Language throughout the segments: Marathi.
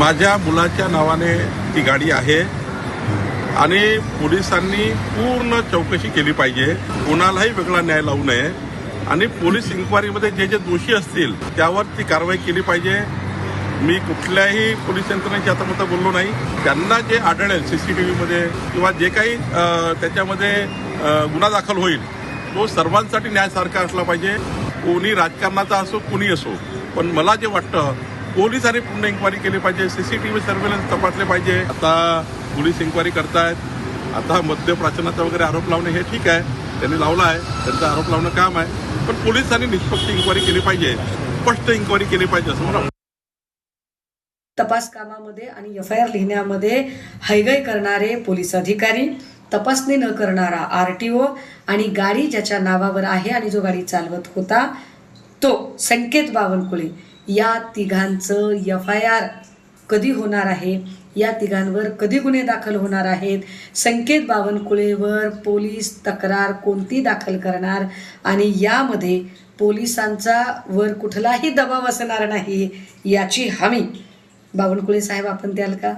माझ्या मुलाच्या नावाने ती गाडी आहे. आणि पोलिसांनी पूर्ण चौकशी केली पाहिजे. कोणालाही वेगळा न्याय लावू नये. आणि पोलीस इन्क्वायरीमध्ये जे जे दोषी असतील त्यावर ती कारवाई केली पाहिजे. मी कुठल्याही पोलीस यंत्रणेची आतापर्यंत बोललो नाही. त्यांना जे आढळेल सीसीटीव्हीमध्ये किंवा जे काही त्याच्यामध्ये गुन्हा दाखल होईल तो सर्वांसाठी न्यायासारखा असला पाहिजे. कोणी राजकारणाचा असो कोणी असो. पण मला जे वाटतं पोलिसांनी पूर्ण इन्क्वायरी केली पाहिजे सीसीटीव्ही सर्व्हेलन्स तपासले पाहिजे. आता पोलीस इन्क्वायरी करतायत. आता मद्यप्राचनाचा वगैरे आरोप लावणे हे ठीक आहे. त्यांनी लावला आहे. त्यांचा आरोप लावणं काम आहे. पण पोलिसांनी निष्पक्ष इन्क्वायरी केली पाहिजे. स्पष्ट इन्क्वायरी केली पाहिजे असं मला तपास कामामध्ये आणि एफ आय आर लिहिण्यामध्ये हैगय करणारे पोलीस अधिकारी तपासणी न करणारा आर टी ओ आणि गाडी ज्याच्या नावावर आहे आणि जो गाडी चालवत होता तो संकेत बावनकुळे. या तिघांचं एफ आय आर कधी होणार आहे? या तिघांवर कधी गुन्हे दाखल होणार आहेत? संकेत बावनकुळेवर पोलीस तक्रार कोणती दाखल करणार? आणि यामध्ये पोलिसांचा वर कुठलाही दबाव असणार नाही याची हमी. बावनकुळे साहेब आपण द्याल का?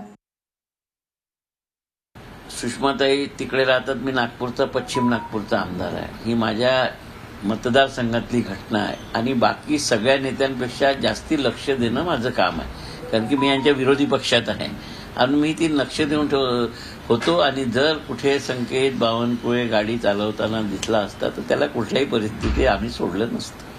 सुषमाताई तिकडे राहतात. मी नागपूरचा पश्चिम नागपूरचा आमदार आहे. ही माझ्या मतदारसंघातली घटना आहे. आणि बाकी सगळ्या नेत्यांपेक्षा जास्ती लक्ष देणं माझं काम आहे. कारण की मी यांच्या विरोधी पक्षात आहे. आणि मी ती लक्ष देऊन ठेव होतो. आणि जर कुठे संकेत बावनकुळे गाडी चालवताना दिसला असता तर त्याला कुठल्याही परिस्थिती आम्ही सोडलं नसतं.